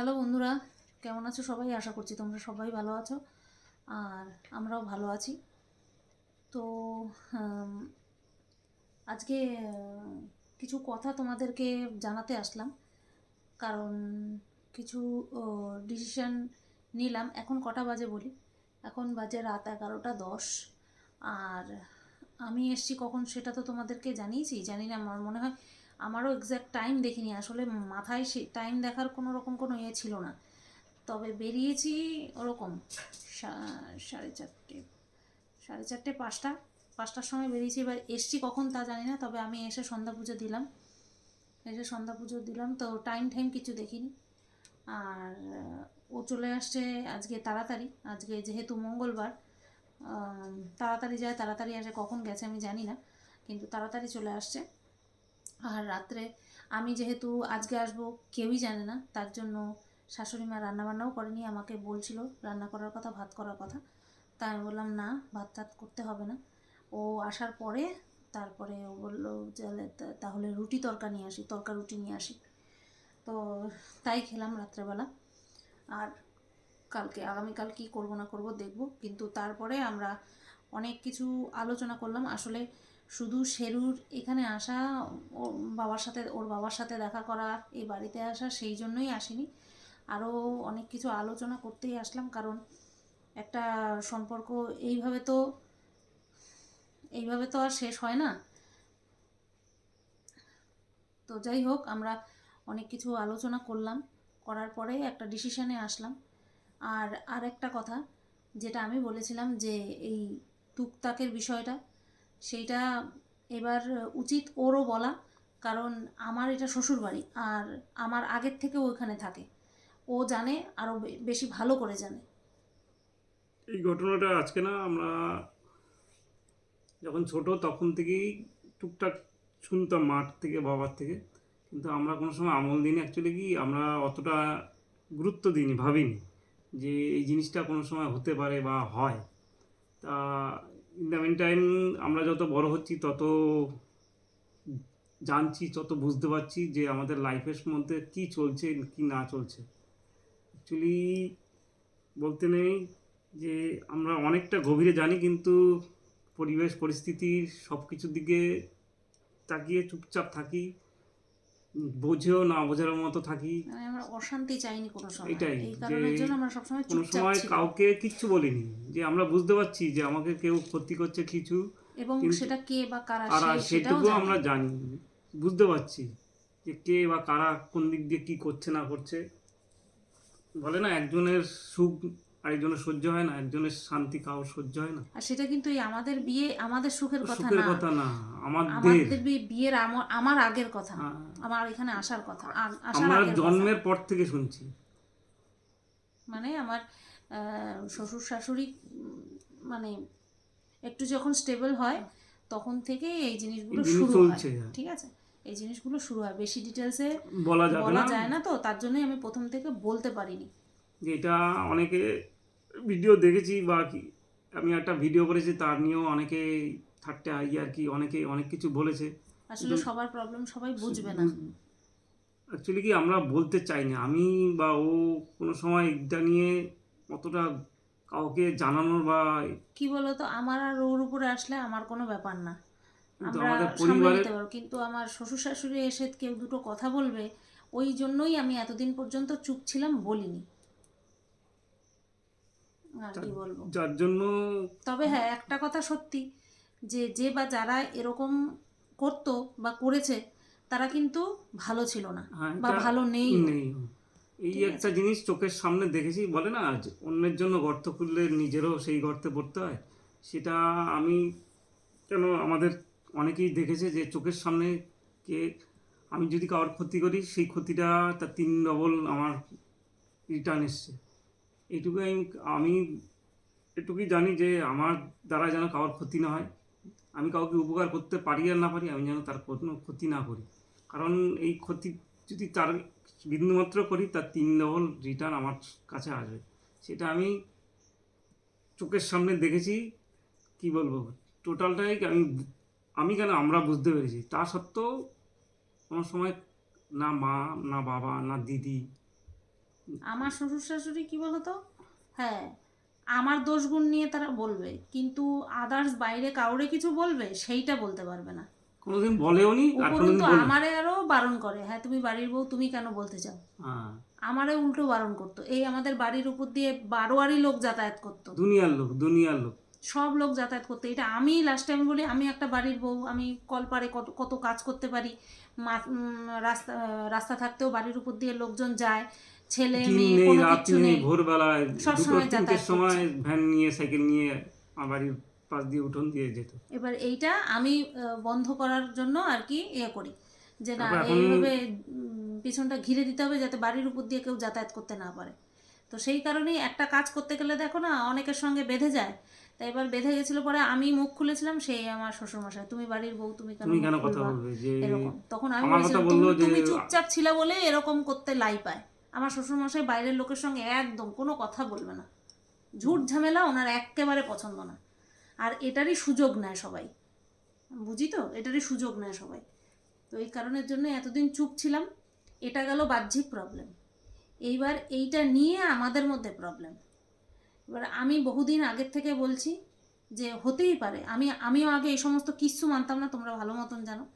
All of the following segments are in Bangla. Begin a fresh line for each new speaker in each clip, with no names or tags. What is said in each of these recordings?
হ্যালো বন্ধুরা। কেমন আছো সবাই? আশা করছি তোমরা সবাই ভালো আছো। আর আমরাও ভালো আছি। তো আজকে কিছু কথা তোমাদেরকে জানাতে আসলাম। কারণ কিছু ডিসিশান নিলাম। এখন কটা বাজে বলি? এখন বাজে রাত এগারোটা দশ। আর আমি এসছি কখন সেটা তো তোমাদেরকে জানিয়েছি। জানি না, আমার মনে হয় আমারও এক্স্যাক্ট টাইম দেখিনি। আসলে মাথায় সে টাইম দেখার কোনো রকম কোনো ইয়ে ছিল না। তবে বেরিয়েছি ওরকম সাড়ে চারটে সাড়ে চারটে, পাঁচটা, পাঁচটার সময় বেরিয়েছি। এবার এসছি কখন তা জানি না, তবে আমি এসে সন্ধ্যা পুজো দিলাম। এসে সন্ধ্যা পুজো দিলাম, তো টাইম টাইম কিছু দেখিনি। আর, ও চলে আসছে আজকে তাড়াতাড়ি। আজকে যেহেতু মঙ্গলবার তাড়াতাড়ি যায়, তাড়াতাড়ি আসে, কখন গেছে আমি জানি না। কিন্তু তাড়াতাড়ি চলে আসছে। আর রাত্রে আমি যেহেতু আজকে আসব, কেউই জানে না। তার জন্য শাশুড়ি মা রান্নাবান্নাও করেনি, আমাকে বলছিল রান্না করার কথা, ভাত করার কথা। তাই আমি বললাম, না, ভাত টাত করতে হবে না। ও আসার পরে তারপরে ও বলল তাহলে রুটি তরকা নিয়ে আসি, তরকা রুটি নিয়ে আসি। তো তাই খেলাম রাত্রেবেলা। আর কালকে, আগামীকাল কি করব না করব দেখব, কিন্তু তারপরে আমরা অনেক কিছু আলোচনা করলাম। আসলে শুধু শেরুর এখানে আসা ও বাবার সাথে, ওর বাবার সাথে দেখা করা, এই বাড়িতে আসা, সেই জন্যই আসিনি। আরও অনেক কিছু আলোচনা করতেই আসলাম, কারণ একটা সম্পর্ক এইভাবে তো এইভাবে তো আর শেষ হয় না। তো যাই হোক, আমরা অনেক কিছু আলোচনা করলাম, করার পরে একটা ডিসিশানে আসলাম। আর আর একটা কথা, যেটা আমি বলেছিলাম যে এই টুকটাকের বিষয়টা সেইটা এবার উচিত ওরও বলা, কারণ আমার এটা শ্বশুর বাড়ি আর আমার আগের থেকে ওইখানে থাকে। ও জানে, আরও বেশি ভালো করে জানে।
এই ঘটনাটা আজকে না আমরা যখন ছোট তখন থেকেই টুকটাক শুনতাম মাঠ থেকে, বাবার থেকে। কিন্তু আমরা কোনো সময় আমল দিইনি। অ্যাকচুয়ালি কি আমরা অতটা গুরুত্ব দিইনি, ভাবিনি যে এই জিনিসটা কোনো সময় হতে পারে বা হয়। তা ইন দ্য মিন টাইম আমরা যত বড় হচ্ছি, তত জানছি, তত বুঝতে পারছি যে আমাদের লাইফের মধ্যে কি চলছে, কি না চলছে। অ্যাকচুয়ালি বলতে নেই যে আমরা অনেকটা গভীরে জানি, কিন্তু পরিবেশ পরিস্থিতির সব কিছুর দিকে তাকিয়ে চুপচাপ থাকি। বোঝেও না বোঝার মতো থাকি।
মানে আমরা অশান্তি চাইনি কোনো সময়।
এটাই,
এই কারণের জন্য আমরা সবসময়
কোনো সময় কাউকে কিচ্ছু বলিনি যে আমরা বুঝতে পারছি যে আমাকে কেউ ক্ষতি করছে কিছু
এবং সেটা কে বা কারা
আর
সেটাও
সেটুকু আমরা জানি বুঝতে পারছি যে কে বা কারা কোন দিক দিয়ে কি করছে না করছে। বলে না একজনের সুখ আরেকজনের সহ্য হয় না একজনের শান্তি সহ্য হয় না।
আর সেটা কিন্তু এই আমাদের বিয়ে আমাদের সুখের কথা
সুখের কথা না আমাদের।
বিয়ের আমর- আগের কথা
হ্যাঁ।
আমার এখানে আসার কথা
আমরা। জন্মের পর থেকে শুনছি।
মানে আমার শ্বশুর শাশুড়ি মানে একটু যখন স্টেবল হয় তখন থেকে এই জিনিসগুলো শুরু হয়
হ্যাঁ।
ঠিক আছে? এই জিনিসগুলো শুরু হয়। বেশি ডিটেলসে
বলা
বলা যায় না তো তার জন্যই আমি প্রথম থেকে বলতে পারিনি।
যে এটা অনেকে ভিডিও দেখেছি বা কি আমি একটা ভিডিও করেছি তার নিয়েও অনেকে আই আর কি অনেকে অনেক কিছু বলেছে।
আসলে সবার প্রবলেম সবাই বুঝবে না।
অ্যাকচুয়ালি কি আমরা বলতে চাই না আমি বা ও কোনো সময় এটা নিয়ে অতটা কাউকে জানানোর বা
কি বলতো আমার আর ওর উপরে আসলে আমার কোনো ব্যাপার না। আমরা
আমাদের
সামলে নিতে পারব। কিন্তু আমার শ্বশুর শাশুড়ি এসে কেউ দুটো কথা বলবে ওই জন্যই আমি এতদিন পর্যন্ত চুপ ছিলাম বলিনি। আর কি বলব?
যার জন্য
তবে হ্যাঁ একটা কথা সত্যি যে যে বা যারা এরকম করতো বা করেছে তারা কিন্তু ভালো ছিল না
হ্যাঁ,
বা ভালো নেই।
নেই। এই একটা জিনিস চোখের সামনে দেখেছি বলে না যে অন্যের জন্য গর্ত খুললে নিজেরও সেই গর্তে পড়তে হয়। সেটা আমি কেন আমাদের অনেকেই দেখেছে যে চোখের সামনে কে আমি যদি কারোর ক্ষতি করি সেই ক্ষতিটা তার তিন ডবল আমার রিটার্ন এসছে। এইটুকু আমি আমি এটুকুই জানি যে আমার দ্বারা যেন কারোর ক্ষতি না হয়। আমি কাউকে উপকার করতে পারি আর না পারি, আমি যেন তার কোনো ক্ষতি না করি। কারণ এই ক্ষতি যদি তার বিন্দুমাত্র করি, তার তিন ডবল রিটার্ন আমার কাছে আসবে। সেটা আমি চোখের সামনে দেখেছি, কি বলব? টোটালটাই আমি আমি কেন আমরা বুঝতে পেরেছি? তা সত্ত্বেও কোনো সময় না মা, না বাবা, না দিদি
আমার শ্বশুর শাশুড়ি কি বলতো? হ্যাঁ আমার দোষগুণ নিয়ে তারা বলবে কিন্তু আদার্স বাইরে কাউরে কিছু বলবে সেইটা বলতে পারবে না।
কোনোদিন বলেও নি
উপরন্তু আমারে আরও বারণ করে হ্যাঁ তুমি বাড়ির বউ তুমি কেন বলতে চাও?
হ্যাঁ।
আমারে উল্টো বারণ করতো। এই আমাদের বাড়ির উপর দিয়ে বারোয়ারি লোক যাতায়াত করতো।
দুনিয়ার লোক দুনিয়ার লোক।
সব লোক যাতায়াত করতো। এটা আমি লাস্ট টাইম বলি আমি একটা বাড়ির বউ আমি কলপারে কত কত কাজ করতে পারি। রাস্তা রাস্তা থাকতেও বাড়ির উপর দিয়ে লোকজন যায়। ছেলে মেয়ে
নেই
কোনো
রাত
কিচ্ছু
নেই
নেই।
ভোরবেলায়
সব
দুটো
সময়
তিনটের
যাতায়াত
সময় ভ্যান নিয়ে সাইকেল নিয়ে আমার বাড়ির পাশ দিয়ে উঠোন দিয়ে যেত।
এবার এইটা আমি আহ, বন্ধ করার জন্য আর কি ইয়ে করি। যে না
তারপর এখন-
এইভাবে উম, পিছনটা ঘিরে দিতে হবে যাতে বাড়ির উপর দিয়ে কেউ যাতায়াত করতে না পারে। তো সেই কারণেই একটা কাজ করতে গেলে দেখো না অনেকের সঙ্গে বেঁধে যায়। তাই এবার বেঁধে গেছিল পরে আমি মুখ খুলেছিলাম সেই আমার শ্বশুরমশাই তুমি বাড়ির বউ তুমি কেন
তুমি
মুখ
কেন কথা
খুলবা?"
বলবে? যে
এরকম। তখন আমি
আমার কথা
বলেছিলাম
বলল
তুমি
যে-
তুমি চুপচাপ ছিলে বলে এরকম করতে লাই পায়। আমার শ্বশুরমশাই বাইরের লোকের সঙ্গে একদম কোনো কথা বলবে না। ঝুট ঝামেলা ওনার একেবারে পছন্দ না। আর এটারই সুযোগ নেয় সবাই। বুঝি তো? এটারই সুযোগ নেয় সবাই। তো এই কারণের জন্য এতদিন চুপ ছিলাম, এটা গেল বাহ্যিক প্রবলেম এইবার এইটা নিয়ে আমাদের মধ্যে প্রবলেম এবার আমি বহুদিন আগের থেকে বলছি যে হতেই পারে। আমি, আমিও আগে এই সমস্ত কিচ্ছু মানতাম না, তোমরা ভালো মতন জানো।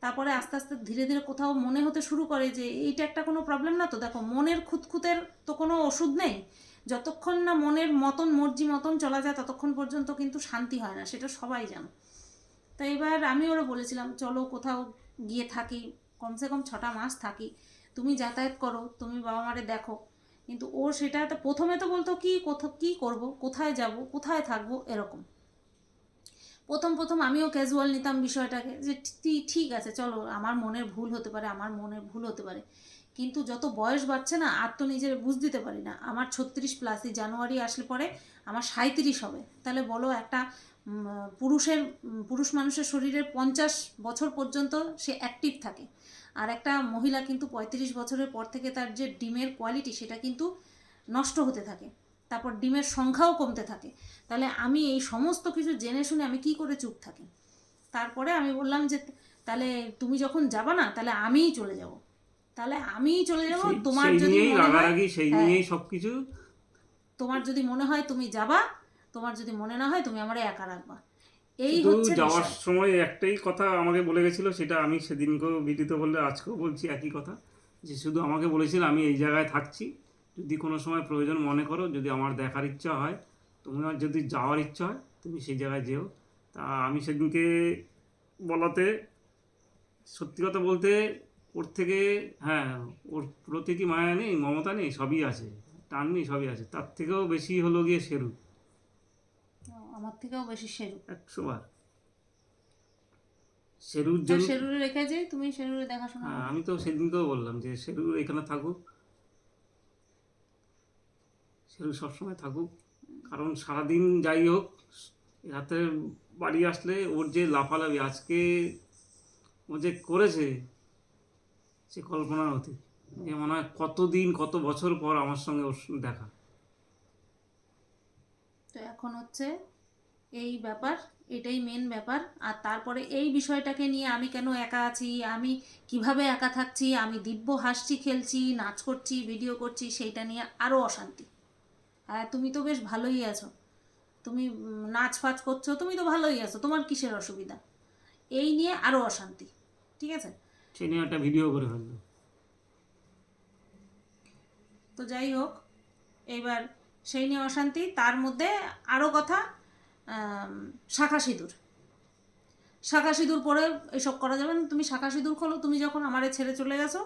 তারপরে আস্তে আস্তে ধীরে ধীরে কোথাও মনে হতে শুরু করে যে এইটা একটা কোনো প্রবলেম না তো। দেখো, মনের খুঁতখুতের তো কোনো ওষুধ নেই। যতক্ষণ না মনের মতন, মর্জি মতন চলা যায়, ততক্ষণ পর্যন্ত কিন্তু শান্তি হয় না, সেটা সবাই জানো। তো এবার আমি ওরা বলেছিলাম, চলো কোথাও গিয়ে থাকি, কমসে কম ছটা মাস থাকি। তুমি যাতায়াত করো, তুমি বাবা মারে দেখো। কিন্তু ও সেটা প্রথমে তো বলতো, কি কোথাও কী করব? কোথায় যাব? কোথায় থাকব? এরকম। প্রথম প্রথম আমিও ক্যাজুয়াল নিতাম বিষয়টাকে যে ঠিক আছে, চলো, আমার মনের ভুল হতে পারে, আমার মনের ভুল হতে পারে। কিন্তু যত বয়স বাড়ছে না, আর তো নিজের বুঝ দিতে পারি না। আমার ছত্রিশ প্লাস এই জানুয়ারি আসলে পরে আমার সাঁত্রিশ হবে। তাহলে বলো একটা পুরুষের পুরুষ মানুষের শরীরের পঞ্চাশ বছর পর্যন্ত সে অ্যাক্টিভ থাকে। আর একটা মহিলা কিন্তু পঁয়ত্রিশ বছরের পর থেকে তার যে ডিমের কোয়ালিটি সেটা কিন্তু নষ্ট হতে থাকে। তারপর ডিমের সংখ্যাও কমতে থাকে। তাহলে আমি এই সমস্ত কিছু জেনে শুনে আমি কি করে চুপ থাকি? তারপরে আমি বললাম যে তাহলে তুমি যখন যাবা না তাহলে আমিই চলে যাব। তাহলে আমিই চলে যাব তোমার যদি মনে হয়
সেই
হ্যাঁ।
নিয়েই সবকিছু।
তোমার যদি মনে হয় তুমি যাবা তোমার যদি মনে না হয় তুমি আমারে একা রাখবা। এই হচ্ছে
যাওয়ার সময় একটাই কথা আমাকে বলে গেছিল সেটা আমি সেদিনকেও ভিডিওতে বললে আজকেও বলছি একই কথা যে শুধু আমাকে বলেছিল আমি এই জায়গায় থাকছি। যদি কোনো সময় প্রয়োজন মনে করো যদি আমার দেখার ইচ্ছা হয় তোমার যদি যাওয়ার ইচ্ছা হয় তুমি সেই জায়গায় যেও। তা আমি সেদিনকে বলাতে সত্যি কথা বলতে ওর থেকে হ্যাঁ ওর প্রতি কি মায়া নেই মমতা নেই সবই আছে। টান নেই সবই আছে। তার থেকেও বেশি হলো গিয়ে শেরু
আমার থেকেও বেশি শেরু
একশো বার। শেরুর জন্য
শেরুরে রেখে যাই তুমি শেরুরে দেখাশোনা
হ্যাঁ, আমি তো সেদিনকেও বললাম যে শেরু এখানে থাকুক। শেরু সবসময় থাকুক। কারণ সারাদিন যাই হোক রাতে বাড়ি আসলে ওর যে লাফালাফি, আজকে ও যে করেছে সে কল্পনার অতীত। যে মনে হয় কতদিন, কত বছর পর আমার সঙ্গে ওর দেখা।
তো এখন হচ্ছে এই ব্যাপার, এটাই মেন ব্যাপার। আর তারপরে এই বিষয়টাকে নিয়ে আমি কেন একা আছি, আমি কীভাবে একা থাকছি, আমি দিব্য হাসছি, খেলছি, নাচ করছি ভিডিও করছি, সেইটা নিয়ে আরও অশান্তি। তুমি তো বেশ ভালোই আছো। তুমি নাচ ফাচ করছ তুমি তো ভালোই আছো। তোমার কিসের অসুবিধা? এই নিয়ে আরও অশান্তি ঠিক আছে?
সে নিয়ে একটা ভিডিও করে ফেলল।
তো যাই হোক এইবার সেই নিয়ে অশান্তি তার মধ্যে আরও কথা শাখা সিঁদুর। শাখা সিঁদুর পরে এসব করা যাবে না। তুমি শাখা সিঁদুর খোলো তুমি যখন আমারে ছেড়ে চলে গেছো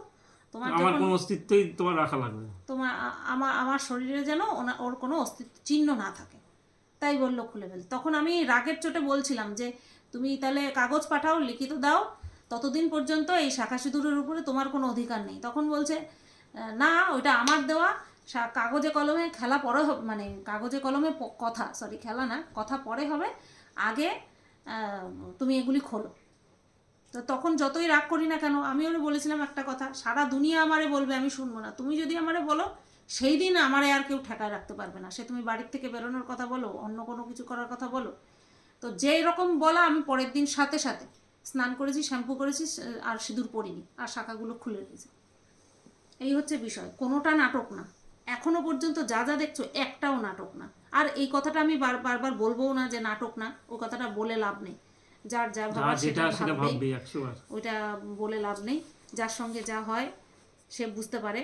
তোমার
আমার কোনো অস্তিত্বই তোমার রাখা লাগবে
তোমার আমার আমার শরীরে যেন ওর কোনো অস্তিত্ব চিহ্ন না থাকে। তাই বলল খুলে ফেল। তখন আমি রাগের চোটে বলছিলাম যে তুমি তাহলে কাগজ পাঠাও লিখিত দাও। ততদিন পর্যন্ত এই শাখা সিঁদুরের উপরে তোমার কোনো অধিকার নেই। তখন বলছে না ওইটা আমার দেওয়া। কাগজে কলমে খেলা পরে হবে মানে কাগজে কলমে কথা সরি খেলা না কথা পরে হবে। আগে তুমি এগুলি খোলো। তো তখন যতই রাগ করি না কেন, আমি ওরে বলেছিলাম একটা কথা, সারা দুনিয়া আমারে বলবে, আমি শুনব না। তুমি যদি আমারে বলো, সেই দিন আমারে আর কেউ ঠেকায় রাখতে পারবে না। সে তুমি বাড়ির থেকে বেরোনোর কথা বলো, অন্য কোনো কিছু করার কথা বলো। তো যেই রকম বলা, আমি পরের দিন সাথে সাথে স্নান করেছি, শ্যাম্পু করেছি আর সিঁদুর পরিনি, আর শাখাগুলো খুলে রেখেছি এই হচ্ছে বিষয়, কোনোটা নাটক না। এখনও পর্যন্ত যা যা দেখছ, একটাও নাটক না। আর এই কথাটা আমি বার, বারবার বলবোও না যে নাটক না, ও কথাটা বলে লাভ নেই। যার যা ভাবার সেটা
ভাববে।
ওইটা বলে লাভ নেই। যার সঙ্গে যা হয় সে বুঝতে পারে।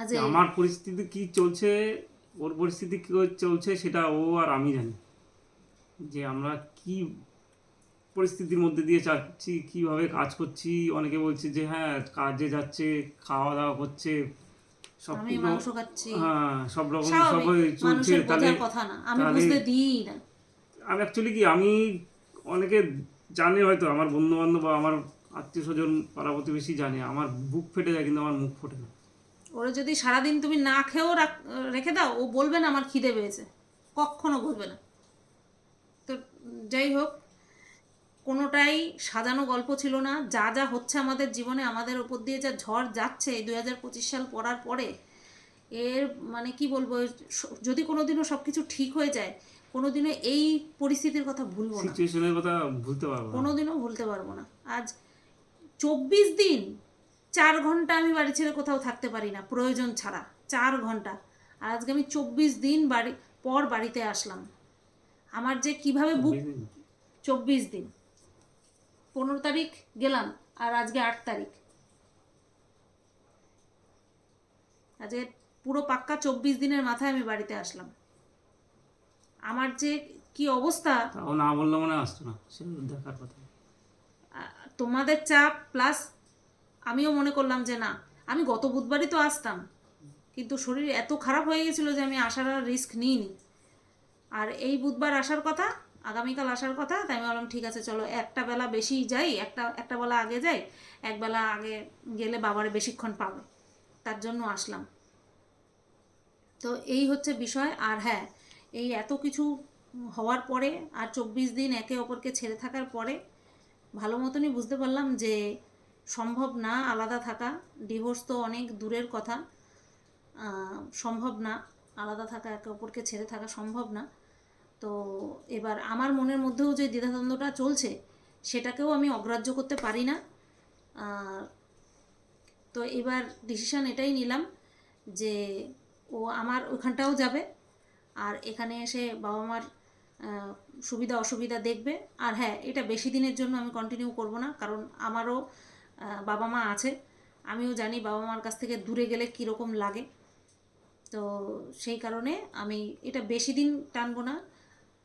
আজ
আমার পরিস্থিতি কি চলছে ওর পরিস্থিতি কি চলছে সেটা ও আর আমি জানি। যে আমরা কি পরিস্থিতির মধ্যে দিয়ে যাচ্ছি কীভাবে কাজ করছি অনেকে বলছে যে হ্যাঁ কাজে যাচ্ছে খাওয়া দাওয়া করছে সব
মাংস খাচ্ছি।
হ্যাঁ সব রকম সবই
স্বাভাবিক
চলছে
মানুষের
তাহলে
কথা না আমি বুঝতে দিই না।
আমি অ্যাকচুয়ালি কি আমি অনেকে জানে হয়তো, আমার বন্ধু বান্ধব বা আমার আত্মীয় স্বজন পাড়া প্রতিবেশী জানে, আমার বুক ফেটে যায় কিন্তু আমার মুখ ফোটে না।
ওরা যদি সারাদিন তুমি না খেয়েও রাখ- দাও, ও বলবে না আমার খিদে পেয়েছে। কখনো বলবে না। তো যাই হোক, কোনোটাই সাজানো গল্প ছিল না। যা যা হচ্ছে আমাদের জীবনে, আমাদের ওপর দিয়ে যা ঝড় যাচ্ছে এই দুই হাজার পঁচিশ সাল পড়ার পরে, এর মানে কি বলব যদি কোনোদিনও সব কিছু ঠিক হয়ে যায় কোনোদিনও এই পরিস্থিতির কথা ভুলবো না।
সিচুয়েশনের কথা ভুলতে পারব না।
কোনোদিনও ভুলতে পারব না। আজ চব্বিশ দিন চার ঘণ্টা আমি বাড়ি ছেড়ে কোথাও থাকতে পারি না প্রয়োজন ছাড়া। চার ঘণ্টা। আর আজকে আমি চব্বিশ দিন বাড়ি পর বাড়িতে আসলাম। আমার যে কীভাবে বুক চব্বিশ দিন। পনেরো তারিখ গেলাম আর আজকে আট তারিখ। আজকে পুরো পাক্কা চব্বিশ দিনের মাথায় আমি বাড়িতে আসলাম। আমার যে কি অবস্থা?
তাও না বললে মনে আসতো না। দেখার কথা।
তোমাদের চাপ প্লাস আমিও মনে করলাম যে না আমি গত বুধবারই তো আসতাম। কিন্তু শরীর এত খারাপ হয়ে গেছিল যে আমি আসার আর রিস্ক নিইনি। আর এই বুধবার আসার কথা আগামীকাল আসার কথা তাই আমি বললাম ঠিক আছে চলো একটা বেলা বেশি যাই একটা একটা বেলা আগে যাই এক বেলা আগে গেলে বাবারে বেশিক্ষণ পাবে। তার জন্য আসলাম। তো এই হচ্ছে বিষয়। আর হ্যাঁ এই এত কিছু হওয়ার পরে আর চব্বিশ দিন একে অপরকে ছেড়ে থাকার পরে, ভালো মতনই বুঝতে পারলাম যে সম্ভব না আলাদা থাকা। ডিভোর্স তো অনেক দূরের কথা। সম্ভব না আলাদা থাকা, একে অপরকে ছেড়ে থাকা সম্ভব না। তো এবার আমার মনের মধ্যেও যে দ্বিধাদ্বন্দ্বটা চলছে, সেটাকেও আমি অগ্রাহ্য করতে পারি না। তো এবার ডিসিশান এটাই নিলাম যে ও আমার ওখানটাও যাবে। আর এখানে এসে বাবা মার সুবিধা, অসুবিধা দেখবে। আর হ্যাঁ এটা বেশি দিনের জন্য আমি কন্টিনিউ করব না, কারণ আমারও বাবা মা আছে। আমিও জানি বাবা মার কাছ থেকে দূরে গেলে কীরকম লাগে। তো সেই কারণে আমি এটা বেশি দিন টানবো না।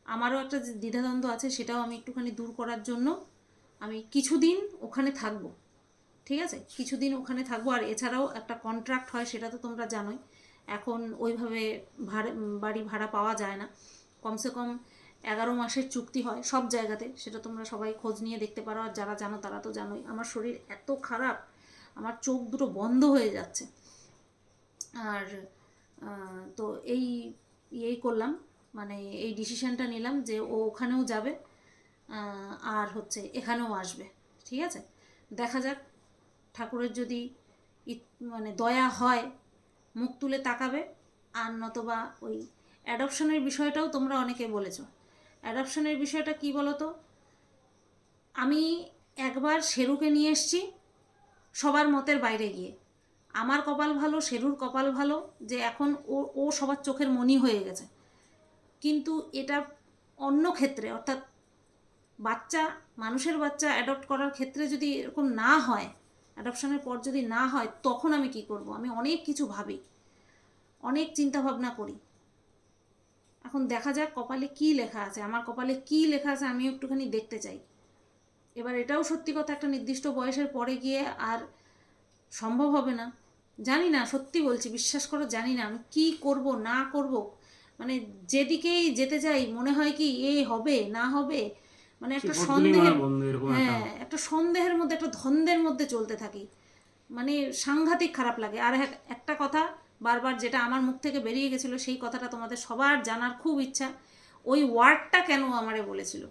আমারও একটা দ্বিধাদ্বন্দ্ব আছে, সেটাও আমি একটুখানি দূর করার জন্য আমি কিছুদিন ওখানে থাকব। ঠিক আছে? কিছুদিন ওখানে থাকব। আর এছাড়াও একটা কন্ট্রাক্ট হয়, সেটা তো তোমরা জানোই। এখন ওইভাবে ভাড়া বাড়ি ভাড়া পাওয়া যায় না। কমসে কম এগারো মাসের চুক্তি হয় সব জায়গাতে, সেটা তোমরা সবাই খোঁজ নিয়ে দেখতে পারো। আর যারা জানো তারা তো জানোই, আমার শরীর এত খারাপ, আমার চোখ দুটো বন্ধ হয়ে যাচ্ছে। আর তো এই ইয়েই করলাম মানে এই ডিসিশনটা নিলাম যে ও ওখানেও যাবে আর হচ্ছে এখানেও আসবে, ঠিক আছে? দেখা যাক, ঠাকুরের যদি মানে দয়া হয় মুখ তুলে তাকাবে, আর নতবা ওই অ্যাডপশনের বিষয়টাও তোমরা অনেকে বলেছ। অ্যাডপশনের বিষয়টা কি বলো তো আমি একবার শেরুকে নিয়ে এসছি সবার মতের বাইরে গিয়ে। আমার কপাল ভালো, শেরুর কপাল ভালো, যে এখন ও ও সবার চোখের মনি হয়ে গেছে। কিন্তু এটা অন্য ক্ষেত্রে, অর্থাৎ বাচ্চা, মানুষের বাচ্চা অ্যাডপ্ট করার ক্ষেত্রে যদি এরকম না হয় অ্যাডপশনের পর যদি না হয়, তখন আমি কি করব? আমি অনেক কিছু ভাবি, অনেক চিন্তা ভাবনা করি। এখন দেখা যাক কপালে কি লেখা আছে। আমার কপালে কি লেখা আছে আমি একটুখানি দেখতে চাই। এবার এটাও সত্যি কথা, একটা নির্দিষ্ট বয়সের পরে গিয়ে আর সম্ভব হবে না। জানি না, সত্যি বলছি, বিশ্বাস করো জানি না, আমি কী করব, না করব। মানে যেদিকেই যেতে চাই, মনে হয় কি এ হবে, না হবে মানে একটা সন্দেহের হ্যাঁ একটা সন্দেহের মধ্যে একটা ধন্দের মধ্যে চলতে থাকি। মানে সাংঘাতিক খারাপ লাগে। আর একটা কথা বারবার যেটা আমার মুখ থেকে বেরিয়ে গেছিল সেই কথাটা তোমাদের সবার জানার খুব ইচ্ছা। ওই ওয়ার্ডটা কেন আমারে বলেছিল?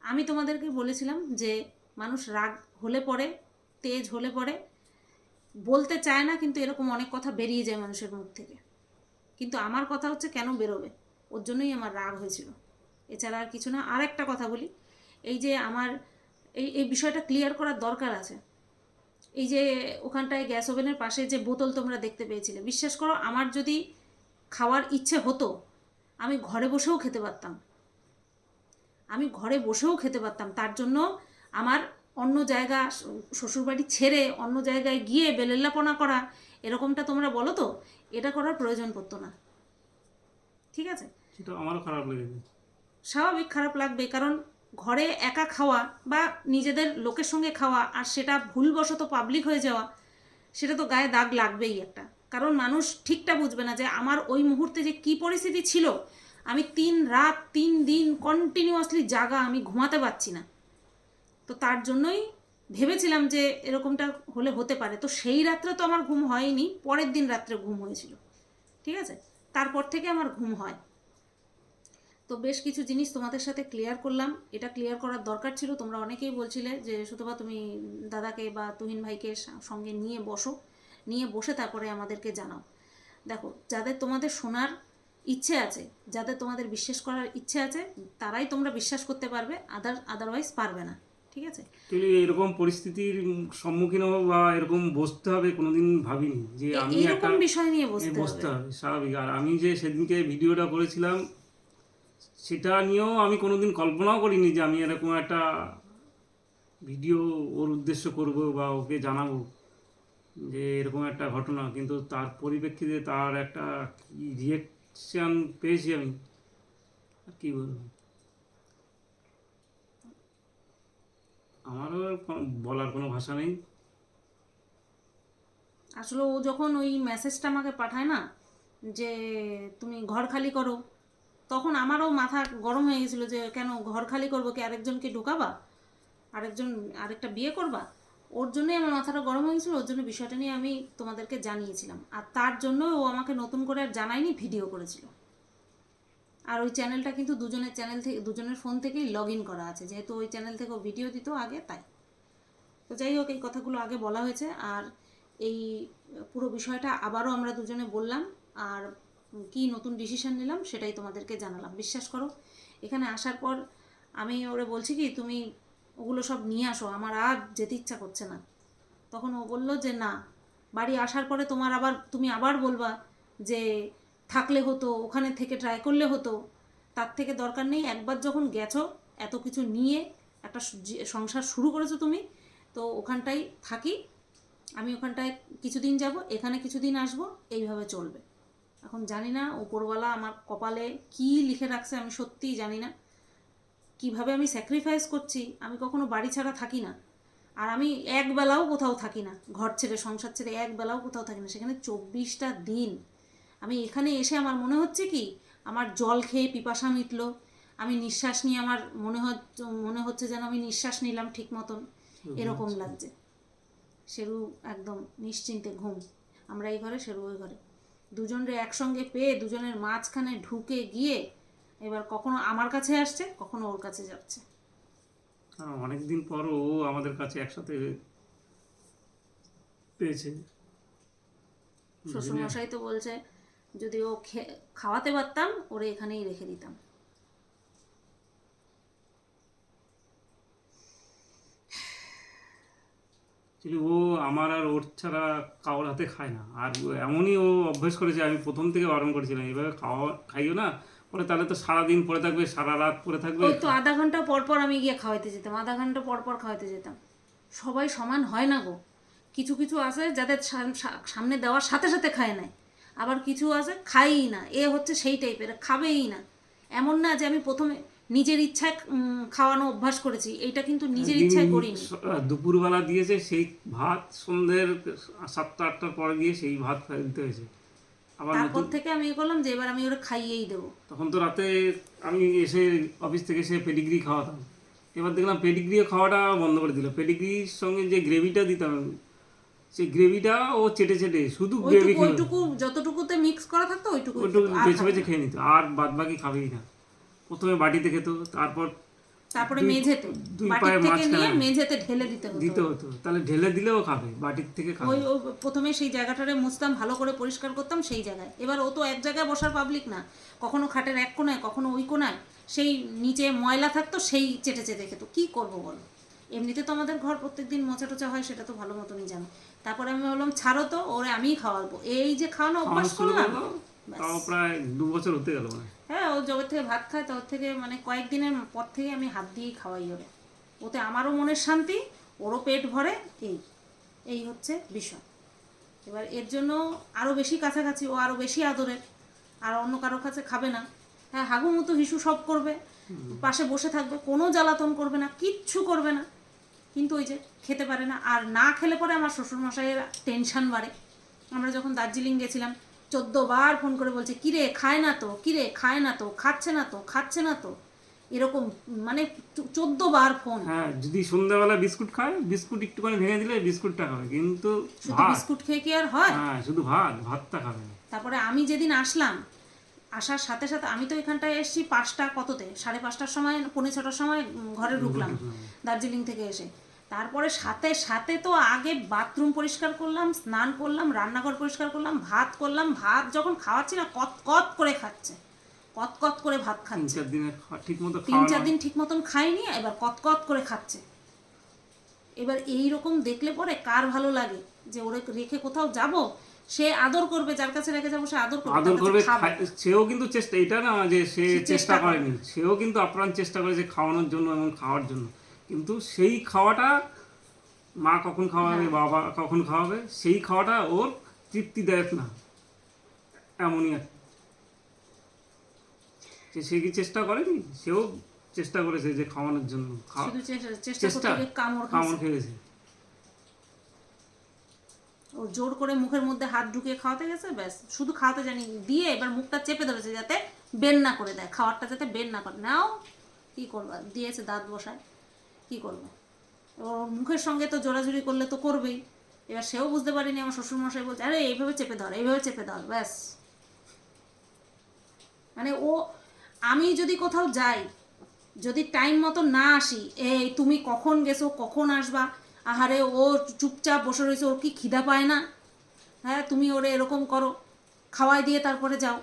আমি তোমাদেরকে বলেছিলাম যে মানুষ রাগ হলে পরে তেজ হলে পরে বলতে চায় না কিন্তু এরকম অনেক কথা বেরিয়ে যায় মানুষের মুখ থেকে। কিন্তু আমার কথা হচ্ছে কেন বেরোবে? ওর জন্যই আমার রাগ হয়েছিল। এছাড়া আর কিছু না। আর একটা কথা বলি, এই যে আমার এই এই বিষয়টা ক্লিয়ার করার দরকার আছে। এই যে ওখানটায় গ্যাস ওভেনের পাশে যে বোতল তোমরা দেখতে পেয়েছিলে, বিশ্বাস করো আমার যদি খাওয়ার ইচ্ছে হতো, আমি ঘরে বসেও খেতে পারতাম। আমি ঘরে বসেও খেতে পারতাম। তার জন্য আমার অন্য জায়গা, শ্বশুরবাড়ি ছেড়ে অন্য জায়গায় গিয়ে বেলেল্লাপনা করা, এরকমটা তোমরা বলো তো, এটা করার প্রয়োজন পড়তো না। ঠিক আছে?
আমারও খারাপ লেগেছে।
স্বাভাবিক খারাপ লাগবে, কারণ ঘরে একা খাওয়া বা নিজেদের লোকের সঙ্গে খাওয়া আর সেটা ভুলবশত পাবলিক হয়ে যাওয়া, সেটা তো গায়ে দাগ লাগবেই একটা। কারণ মানুষ ঠিকটা বুঝবে না যে আমার ওই মুহূর্তে যে কি পরিস্থিতি ছিল, আমি তিন রাত, তিন দিন কন্টিনিউয়াসলি জাগা আমি ঘুমাতে পারছি না। তো তার জন্যই ভেবেছিলাম যে এরকমটা হলে হতে পারে। তো সেই রাত্রে তো আমার ঘুম হয়নি, পরের দিন রাত্রে ঘুম হয়েছিল। ঠিক আছে? তারপর থেকে আমার ঘুম হয়। তো বেশ কিছু জিনিস তোমাদের সাথে ক্লিয়ার করলাম। এটা ক্লিয়ার করার দরকার ছিল। তোমরা অনেকেই বলছিলে যে সুতপা তুমি দাদাকে বা তুহিন ভাইকে সঙ্গে নিয়ে বসো। নিয়ে বসে তারপরে আমাদেরকে জানাও। দেখো যাদের তোমাদের শোনার ইচ্ছে আছে যাদের তোমাদের বিশ্বাস করার ইচ্ছে আছে তারাই তোমরা বিশ্বাস করতে পারবে আদার আদারওয়াইজ পারবে না। ঠিক আছে?
অ্যাকচুয়ালি এরকম পরিস্থিতির সম্মুখীন হব বা এরকম বসতে হবে কোনোদিন ভাবিনি যে আমি একটা
এইরকম বিষয় নিয়ে বসতে হবে।
স্বাভাবিক। আর আমি যে সেদিনকে ভিডিওটা করেছিলাম সেটা নিয়েও আমি কোনোদিন কল্পনাও করিনি যে আমি এরকম একটা ভিডিও ওর উদ্দেশ্য করব বা ওকে জানাব যে এরকম একটা ঘটনা। কিন্তু তার পরিপ্রেক্ষিতে তার একটা কি রিয়েকশন পেয়েছি আমি? আর কি বলব? আমারও বলার কোনো ভাষা নেই।
আসলে ও যখন ওই মেসেজটা আমাকে পাঠায় না, যে তুমি ঘর খালি করো তখন আমারও মাথা গরম হয়ে গেছিল যে, কেন ঘর খালি করব কি আরেকজনকে ঢুকাবা? আরেকজন, আরেকটা বিয়ে করবা? ওর জন্যই আমার মাথাটা গরম হয়ে গেছিল, ওর জন্য বিষয়টা নিয়ে আমি তোমাদেরকে জানিয়েছিলাম। আর তার জন্য ও আমাকে নতুন করে আর জানায়নি, ভিডিও করেছিল। আর ওই চ্যানেলটা কিন্তু দুজনের চ্যানেল থেকে, দুজনের ফোন থেকেই লগ ইন করা আছে। যেহেতু ওই চ্যানেল থেকে ভিডিও দিত আগে, তাই। তো যাই হোক, এই কথাগুলো আগে বলা হয়েছে। আর এই পুরো বিষয়টা আবারও আমরা দুজনে বললাম। আর কি নতুন ডিসিশন নিলাম সেটাই তোমাদেরকে জানালাম। বিশ্বাস করো, এখানে আসার পর আমি ওরে বলছি কি, তুমি ওগুলো সব নিয়ে আসো, আমার আর যেতে ইচ্ছা করছে না। তখন ও বলল যে, না। বাড়ি আসার পরে তোমার আবার, তুমি আবার বলবা যে, থাকলে হতো, ওখানে থেকে ট্রাই করলে হতো। তার থেকে দরকার নেই, একবার যখন গেছো, এত কিছু নিয়ে একটা সংসার শুরু করেছ তুমি, তো ওখানটাই থাকি, আমি ওখানটায় কিছুদিন যাব, এখানে কিছুদিন আসব, এইভাবে চলবে। এখন জানি না ওপরওয়ালা আমার কপালে কি লিখে রাখছে আমি সত্যিই জানি না। কীভাবে আমি স্যাক্রিফাইস করছি আমি কখনো বাড়ি ছাড়া থাকি না। আর আমি এক বেলাও কোথাও থাকি না ঘর ছেড়ে সংসার ছেড়ে এক বেলাও কোথাও থাকি না। সেখানে চব্বিশটা দিন আমি এখানে এসে আমার মনে হচ্ছে কি আমার জল খেয়ে পিপাসা মিটলো আমি নিঃশ্বাস নিয়ে আমার মনে হচ্ছে মনে হচ্ছে যেন আমি নিঃশ্বাস নিলাম ঠিক মতন এরকম লাগছে। সেরু একদম নিশ্চিন্তে ঘুম। আমরা এই ঘরে সেরু ওই ঘরে। দুজনরে একসঙ্গে পেয়ে দুজনের মাঝখানে ঢুকে গিয়ে এবার কখনো আমার কাছে আসছে কখনো ওর কাছে যাচ্ছে।
অনেক অনেকদিন পর ও আমাদের কাছে একসাথে পেয়েছে।
শ্বশুরমশাই তো বলছে যদি ও খাওয়াতে পারতাম ওরে এখানেই রেখে দিতাম।
অ্যাকচুয়ালি ও আমার আর ওর ছাড়া কাউর হাতে খায় না। আর এমনই ও অভ্যেস করেছে, আমি প্রথম থেকে বারণ করেছিলাম এইভাবে খাওয়া খাইও না, পরে তাহলে তো সারাদিন পরে থাকবে, সারা রাত পরে থাকবে।
ওই তো আধা ঘণ্টা পর পর আমি গিয়ে খাওয়াইতে যেতাম, আধা ঘণ্টা পর পর খাওয়াইতে যেতাম। সবাই সমান হয় না গো। কিছু কিছু আছে যাদের সামনে দেওয়ার সাথে সাথে খায় নেয় আবার কিছু আছে খাইই না, এ হচ্ছে সেই টাইপের খাবেই না। এমন না যে আমি প্রথমে নিজের ইচ্ছায় খাওয়ানো অভ্যাস করেছি। এইটা কিন্তু নিজের ইচ্ছায় করিনি।
দুপুরবেলা দিয়েছে সেই ভাত সন্ধ্যের সাতটা আটটার পরে গিয়ে সেই ভাত দিতে হয়েছে। আবার
তারপর থেকে আমি বললাম যে এবার আমি ওরা খাইয়েই দেবো।
তখন তো রাতে আমি এসে অফিস থেকে এসে পেডিগ্রি খাওয়াতাম। এবার দেখলাম পেডিগ্রিও খাওয়াটা বন্ধ করে দিল। পেডিগ্রির সঙ্গে যে গ্রেভিটা দিতাম সেই গ্রেভিটা ও চেটে চেটে শুধু গ্রেভি
ওইটুকু ওইটুকু যতটুকুতে মিক্স করা থাকতো ওইটুকু আর
বেছে বেছে খেয়ে নিত। আর বাদ বাকি খাবেই না। প্রথমে বাটিতে খেত তারপর
তারপরে মেঝেতে
দুই পায়ের
থেকে নিয়ে মেঝেতে ঢেলে দিতে হতো।
দিতে হতো। তাহলে ঢেলে দিলেও খাবে বাটির থেকে খাবে।
ওই ও প্রথমে সেই জায়গাটারে মুছতাম ভালো করে পরিষ্কার করতাম সেই জায়গায়। এবার ও তো এক জায়গায় বসার পাবলিক না। কখনো খাটের এক কোনায় কখনো ওই কোনায়। সেই নিচে ময়লা থাকতো সেই চেটে চেটে খেত। কি করব বলো? এমনিতে তো আমাদের ঘর প্রত্যেক দিন মোচা টোচা হয় সেটা তো ভালো মতনই জানো। তারপরে আমি বললাম ছাড়ো তো ওরে আমিই খাওয়াবো। এই যে খাওয়ানো অভ্যাস করলাম
করল তাও প্রায় দু বছর হতে গেল মানে।
হ্যাঁ ও জগৎ থেকে ভাত খায় তোর থেকে মানে কয়েকদিনের পর থেকে আমি হাত দিয়েই খাওয়াই ওরে। ওতে আমারও মনের শান্তি ওরও পেট ভরে এই এই হচ্ছে বিষয়। এবার এর জন্য আরও বেশি কাছাকাছি ও আরও বেশি আদরের আর অন্য কারও কাছে খাবে না। হ্যাঁ হাগু মতো হিসু সব করবে পাশে বসে থাকবে কোনো জ্বালাতন করবে না কিচ্ছু করবে না। কিন্তু ওই যে খেতে পারে না আর না খেলে পরে আমার শ্বশুরমশাইয়ের টেনশন বাড়ে। আমরা যখন দার্জিলিং গেছিলাম বার ফোন করে বলছে কিরে খায় না তো কিরে খায় না তো খাচ্ছে না তো খাচ্ছে না তো। এরকম মানে চোদ্দ বার ফোন।
হ্যাঁ যদি সন্ধ্যাবেলা বিস্কুট খায় বিস্কুট একটুখানি ভেঙে দিলে বিস্কুটটা খাবে কিন্তু
শুধু বিস্কুট খেয়ে কি আর হয়?
হ্যাঁ শুধু ভাত ভাতটা খাবে
তারপরে আমি যেদিন আসলাম আসার সাথে সাথে আমি তো এখানটায় এসেছি পাঁচটা কততে? সাড়ে পাঁচটার সময় পৌনে ছটার সময় ঘরে ঢুকলাম। দার্জিলিং থেকে এসে। তারপরে সাথে সাথে তো আগে বাথরুম পরিষ্কার করলাম স্নান করলাম রান্নাঘর পরিষ্কার করলাম ভাত করলাম ভাত যখন খাওয়াচ্ছি না কত কত করে খাচ্ছে কত কত করে ভাত খাচ্ছে। তিন চার দিন ঠিক মতন খায়নি এবার কত কত করে খাচ্ছে। এবার এই রকম দেখলে পরে কার ভালো লাগে যে ওরে রেখে কোথাও যাব সে আদর করবে যার কাছে রেখে যাব সে আদর করবে
আদর করবে সেও কিন্তু চেষ্টা এটা না যে সে
চেষ্টা
করেনি সেও কিন্তু আপ্রাণ চেষ্টা করেছে খাওয়ানোর জন্য এবং খাওয়ার জন্য। কিন্তু সেই খাওয়াটা মা কখন খাওয়াবে
হ্যাঁ।
বাবা কখন খাওয়াবে সেই খাওয়াটা ওর তৃপ্তিদায়ক না। এমনই আর যে সে কি চেষ্টা করেনি? সেও চেষ্টা করেছে যে খাওয়ানোর জন্য।
চেষ্টা- কামড়
খেয়েছে।
ও জোর করে মুখের মধ্যে হাত ঢুকিয়ে খাওয়াতে গেছে ব্যাস। শুধু খাওয়াতে জানি দিয়ে এবার মুখটা চেপে ধরেছে যাতে বের না করে দেয়। খাওয়ারটা যাতে বের না করে। নাও কি করবা? দিয়েছে দাঁত বসায়। কি করবে? ওর মুখের সঙ্গে তো জোরাজুরি করলে তো করবেই। এবার সেও বুঝতে পারিনি, আমার শ্বশুরমশাই বলছে, আরে, এইভাবে চেপে ধর, এইভাবে চেপে ধর, ব্যাস। মানে ও, আমি যদি কোথাও যাই, যদি টাইম মতো না আসি, এই, তুমি কখন গেছো, কখন আসবা? আহারে, ও চুপচাপ বসে রয়েছে, ওর কি খিদা পায় না? হ্যাঁ তুমি ওরে এরকম করো, খাওয়াই দিয়ে তারপরে যাও।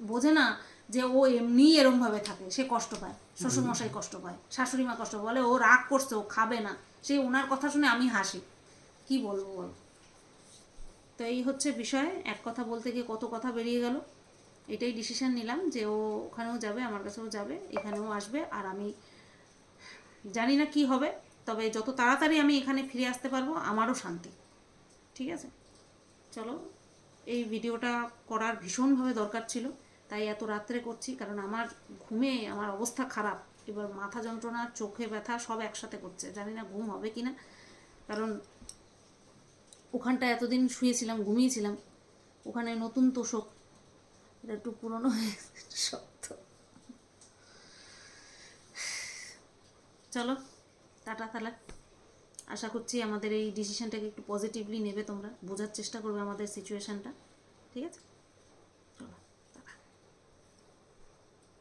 বোঝে না যে ও এমনিই এরমভাবে থাকে, সে কষ্ট পায়, শ্বশুরমশাই কষ্ট পায় শাশুড়ি মা কষ্ট বলে ও রাগ করছে, ও খাবে না সেই ওনার কথা শুনে আমি হাসি। কি বলব বল? তো এই হচ্ছে বিষয়, এক কথা বলতে গিয়ে কত কথা বেরিয়ে গেল। এটাই ডিসিশন নিলাম যে ও ওখানেও যাবে, আমার কাছেও যাবে, এখানেও আসবে, আর আমি জানি না কি হবে, তবে যত তাড়াতাড়ি আমি এখানে ফিরে আসতে পারব, আমারও শান্তি। ঠিক আছে? চলো, এই ভিডিওটা করার ভীষণভাবে দরকার ছিল। তাই এত রাত্রে করছি, কারণ আমার ঘুমে আমার অবস্থা খারাপ। এবার মাথা যন্ত্রণা, চোখে ব্যথা সব একসাথে করছে। জানি না ঘুম হবে কি না কারণ ওখানটা এতদিন শুয়েছিলাম, ঘুমিয়েছিলাম। ওখানে নতুন তোষক। এটা একটু পুরনো শক্ত। চলো, টাটা তাহলে। আশা করছি আমাদের এই ডিসিশনটাকে একটু পজিটিভলি নেবে তোমরা। বোঝার চেষ্টা করবে আমাদের সিচুয়েশানটা ঠিক আছে?